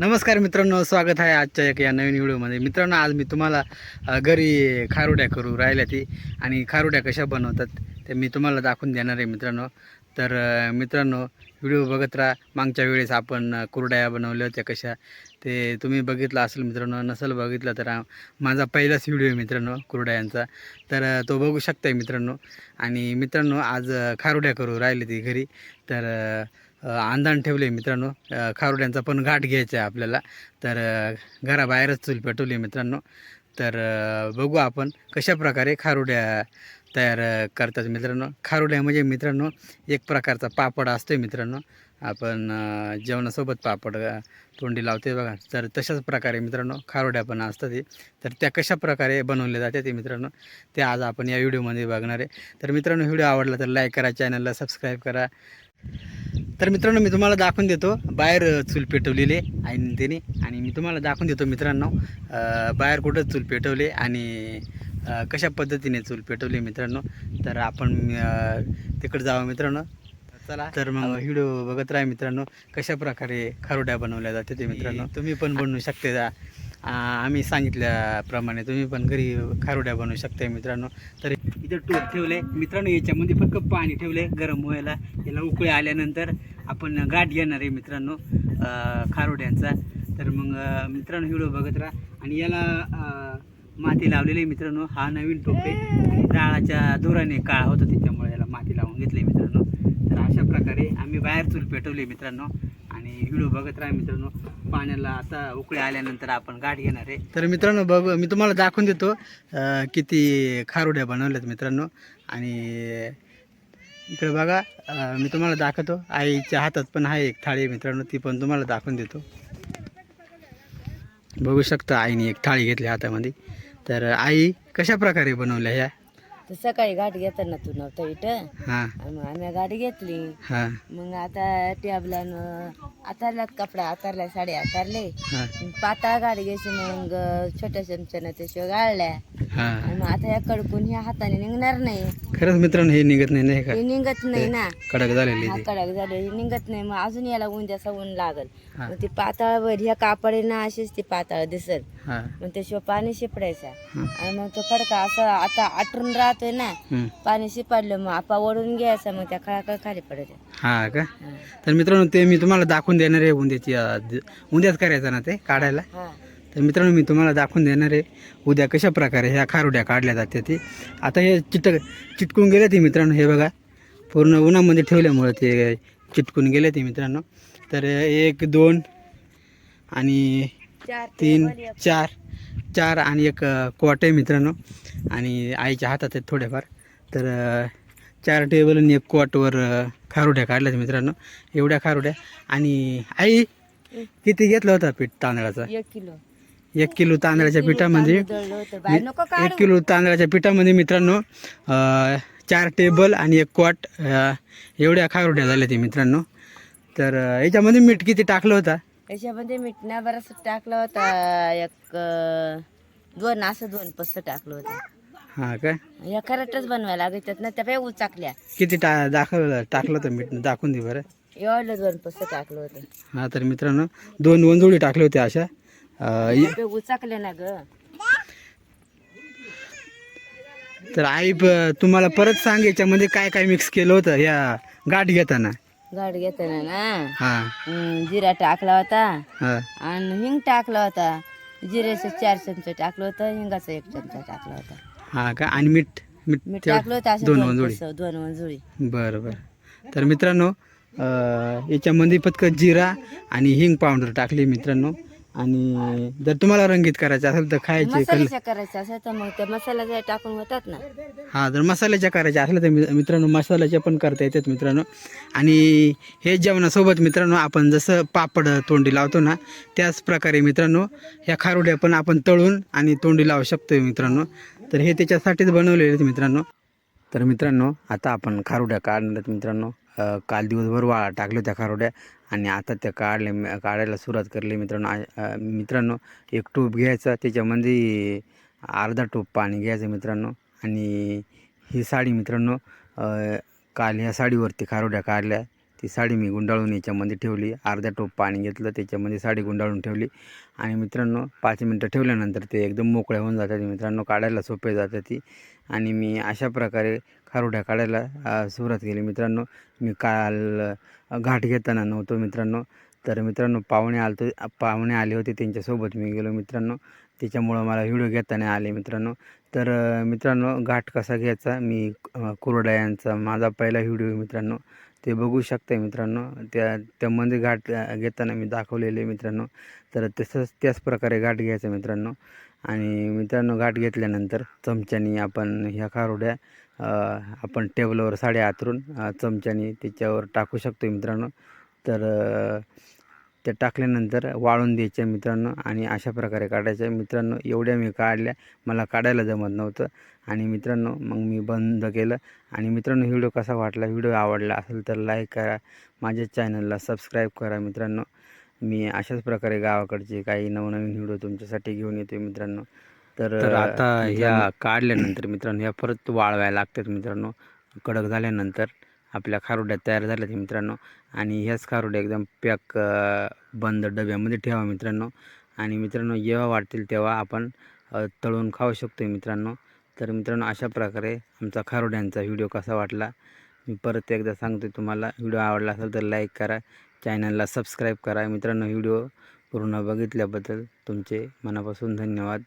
नमस्कार मित्रांनो स्वागत आहे आजच्या एक या नवीन व्हिडिओमध्ये. मित्रांनो आज मी तुम्हाला घरी खारुड्या करू राहिल्या ती आणि खारुड्या कशा बनवतात ते मी तुम्हाला दाखवून देणार आहे मित्रांनो. तर मित्रांनो व्हिडिओ बघत राहा. मागच्या वेळेस आपण कुरड्या बनवल्या होत्या कशा ते तुम्ही बघितलं असेल मित्रांनो नसेल बघितलं तर माझा पहिलाच व्हिडिओ आहे मित्रांनो कुरड्यांचा तर तो बघू शकताय मित्रांनो. आणि मित्रांनो आज खारुड्या करू राहिली ती घरी. तर अ, ठेवले मित्रांनो. खारुड्यांचा पण घाट घ्यायचा आहे आपल्याला. तर घराबाहेरच चूल पेटवली मित्रांनो. तर बघू आपण कशा प्रकारे खारुड्या तयार करतात मित्रांनो. खारुड्या म्हणजे मित्रांनो एक प्रकारचा पापड असतो मित्रांनो. आपण जेवणासोबत पापड तोंडी लावते बघा. तर तशाच प्रकारे मित्रांनो खारोड्या पण असतात ते तर त्या कशा प्रकारे बनवल्या जाते ते मित्रांनो ते आज आपण या व्हिडिओमध्ये बघणार आहे. तर मित्रांनो व्हिडिओ आवडला तर लाईक करा चॅनलला सबस्क्राईब करा. तर मित्रांनो मी तुम्हाला दाखवून देतो बाहेर चूल पेटवलेली आहे आईने त्याने. आणि मी तुम्हाला दाखवून देतो मित्रांनो बाहेर कुठं चूल पेटवले आणि कशा पद्धतीने चूल पेटवली मित्रांनो. तर आपण तिकडं तिकडे जावं मित्रांनो. चला तर मग व्हिडिओ बघत राहा मित्रांनो कशा प्रकारे खारोड्या बनवल्या जाते ते मित्रांनो. तुम्ही पण बनवू शकते जा. आम्ही सांगितल्याप्रमाणे तुम्ही पण घरी खारोड्या बनवू शकता मित्रांनो. तर इथं टोप ठेवले. मित्रांनो याच्यामध्ये फक्त पाणी ठेवले गरम व्हायला. याला उकळी आल्यानंतर आपण गाठ घेणार आहे मित्रांनो खारोड्यांचा तर मग मित्रांनो व्हिडिओ बघत राहा. आणि याला माती लावलेली आहे मित्रांनो. हा नवीन टोप आहे. आणि डाळाच्या धुराने काळा होता त्याच्यामुळे याला माती लावून घेतली तर अशा प्रकारे आम्ही बाहेर चूल पेटवली मित्रांनो. आणि व्हिडिओ बघत राहा मित्रांनो. पाण्याला आता उकळी आल्यानंतर आपण गाठ घेणार आहे. तर मित्रांनो बघ मी तुम्हाला दाखवून देतो अं, किती खारुड्या बनवल्यात मित्रांनो. आणि इकडे बघा अं, मी तुम्हाला दाखवतो. आईच्या हातात पण आहे एक थाळी मित्रांनो ती पण तुम्हाला दाखवून देतो. बघू शकता आईने एक थाळी घेतली हातामध्ये. तर आई कशा प्रकारे बनवल्या ह्या? तर सकाळी गाठ घेताना तू नव्हता इथं? हां. आणि मग आम्ही गाडी घेतली. हां. मग आता टेबलानं आतारल्यात कपडा आतारल्या साड्या आतारले. हां. पाताळ गाडी घ्यायची मग छोट्या चमच्यानं त्याशिवाय गाळल्या. हां. आणि मग आता या कडकून ह्या हाताने निघणार नाही. खरंच मित्रांनो हे निघत नाही नाही का? हे निघत नाही ना. कडक झालेली हा ती. कडक झालं हे निघत नाही. मग अजून याला उंद्याचा ऊन लागल. हा. मग ती पाताळवर ह्या कापडे ना अशीच ती पाताळ दिसल. हां. मग त्याशिवाय पाणी शिपडायचा. हं. आणि मग तो फडका असं आता आटरून राहतोय ना. पाणी शिपडलं मग आपा ओढून घ्यायचा मग त्या खळाखळ खाली पडायच्या हा का. तर मित्रांनो ते मी तुम्हाला दाखवून देणार आहे उद्याची अं, द- उद्याच करायचं ना ते काढायला? हा. तर मित्रांनो मी तुम्हाला दाखवून देणार आहे उद्या कशा प्रकारे ह्या खारुड्या काढल्या जाते ती. आता हे चिटक चिटकून गेले ते मित्रांनो हे बघा. पूर्ण उन्हामध्ये ठेवल्यामुळे ते चिटकून गेले ते मित्रांनो. तर एक दोन आणि तीन चार चार आणि एक कोट आहे मित्रांनो. आणि आईच्या हातात आहेत थोडेफार. तर चार टेबल आणि एक कोटवर खारुड्या काढल्यात मित्रांनो. एवढ्या खारुड्या आणि आई किती घेतलं होता पीठ तांदळाचा? एक किलो. एक किलो तांदळाच्या पिठामध्ये. एक. किलो तांदळाच्या पिठामध्ये मित्रांनो चार टेबल आणि एक क्वाट अ, एवढ्या खारुड्या झाल्या ते मित्रांनो. तर याच्यामध्ये मीठ किती टाकलं होता? याच्यामध्ये मीठ ना बरंच टाकलं होतं. एक दोन असं दोन पस्त टाकलं होतं. हां काय या बनवायला लागतात ना त्या काही उचाकल्या. किती टा दाखवलं टाकलं होतं मीठ दाखवून दे बरं. एवढं दोन पस्त टाकलं होतं. हा तर मित्रांनो दोन वंजुळी टाकले होते अशा. अ, इ- ना ग. तर आई प- तुम्हाला परत सांग याच्यामध्ये काय काय मिक्स केलं होतं या गाठ घेताना. गाड घेताना ना? हा. जिरा टाकला होता. आणि हिंग टाकला होता. जिऱ्याचं चार चमचे टाकलं होतं हिंगाचा एक चमचा टाकला होता. हा का? आणि मीठ मीठ मीठ तेवढं- टाकलं होतं असं दोन दोन वंजुळी दोन मंजुळी. बरं बरं तर मित्रांनो अ, याच्यामध्ये फक्त जिरा आणि हिंग पावडर टाकली मित्रांनो. आणि जर तुम्हाला रंगीत करायचं असेल तर खायचे मसाल्याच्या करायचं असेल तर मग त्या मसाल्याच्या टाकून होतात ना. हा जर मसाल्याच्या करायच्या असल्या तर मि- मित्रांनो मसाल्याच्या पण करता येतात मित्रांनो. आणि हे जेवणासोबत मित्रांनो आपण जसं पापड तोंडी लावतो ना त्याच प्रकारे मित्रांनो ह्या खारुड्या पण आपण तळून आणि तोंडी लावू शकतो मित्रांनो. तर हे त्याच्यासाठीच बनवलेले आहेत मित्रांनो. तर मित्रांनो आता आपण खारुड्या काढणार आहेत मित्रांनो. काल दिवसभर वाळा टाकल्या त्या खारोड्या आणि आता त्या काढले काढायला सुरुवात करली मित्रांनो. मित्रांनो एक टूप घ्यायचा त्याच्यामध्ये अर्धा टोप पाणी घ्यायचं मित्रांनो. आणि ही साडी मित्रांनो काल ह्या साडीवरती खारोड्या काढल्या. ती साडी मी गुंडाळून याच्यामध्ये ठेवली. अर्धा टोप पाणी घेतलं त्याच्यामध्ये साडी गुंडाळून ठेवली. आणि मित्रांनो पाच मिनटं ठेवल्यानंतर ते एकदम मोकळ्या होऊन जातात मित्रांनो. काढायला सोपे जातात ती. आणि मी अशा प्रकारे खारुड्या काढायला सुरुवात केली. मित्रांनो मी काल घाट घेताना नव्हतो मित्रांनो. तर मित्रांनो पाहुणे आलतो पाहुणे आले होते त्यांच्यासोबत मी गेलो मित्रांनो. त्याच्यामुळं मला व्हिडिओ घेताना आले मित्रांनो. तर मित्रांनो घाट कसा घ्यायचा? मी अ, कुरडा यांचा माझा पहिला व्हिडिओ मित्रांनो. ते बघू शकता मित्रांनो. त्या त्यामध्ये घाट घेताना मी दाखवलेले मित्रांनो. तर तसंच त्याच प्रकारे घाट घ्यायचा मित्रांनो. आणि मित्रांनो घाट घेतल्यानंतर चमच्यानी आपण ह्या खारोड्या आपण टेबलवर साड्या आतरून चमच्याने चमच्यानी त्याच्यावर टाकू शकतो मित्रांनो. तर त्या ते टाकल्यानंतर वाळून द्यायच्या मित्रांनो आणि अशा प्रकारे काढायच्या मित्रांनो एवढ्या मी काढल्या मला काढायला जमत नव्हतं आणि मित्रांनो मग मी बंद केलं. आणि मित्रांनो व्हिडिओ कसा वाटला व्हिडिओ आवडला असेल तर लाईक करा. माझ्या चॅनलला सबस्क्राईब करा मित्रांनो. मी अशाच प्रकारे गावाकडचे काही नवनवीन व्हिडिओ तुमच्यासाठी घेऊन येतो मित्रांनो. तर तर आता ह्या काढल्यानंतर मित्रांनो ह्या परत वाळवायला लागतात मित्रांनो. कडक झाल्यानंतर आपल्या खारोड्या तयार झाल्या ते मित्रांनो. आणि ह्याच खारोड्या एकदम पॅक बंद डब्यामध्ये ठेवा मित्रांनो. आणि मित्रांनो जेव्हा वाटतील तेव्हा आपण तळून खाऊ शकतो मित्रांनो. तर मित्रांनो अशा प्रकारे आमचा खारोड्यांचा व्हिडिओ कसा वाटला? मी परत एकदा सांगतो तुम्हाला. व्हिडिओ आवडला असेल तर लाईक करा. चॅनलला सबस्क्राईब करा. मित्रांनो व्हिडिओ पूर्ण बघितल्याबद्दल तुमचे मनापासून धन्यवाद.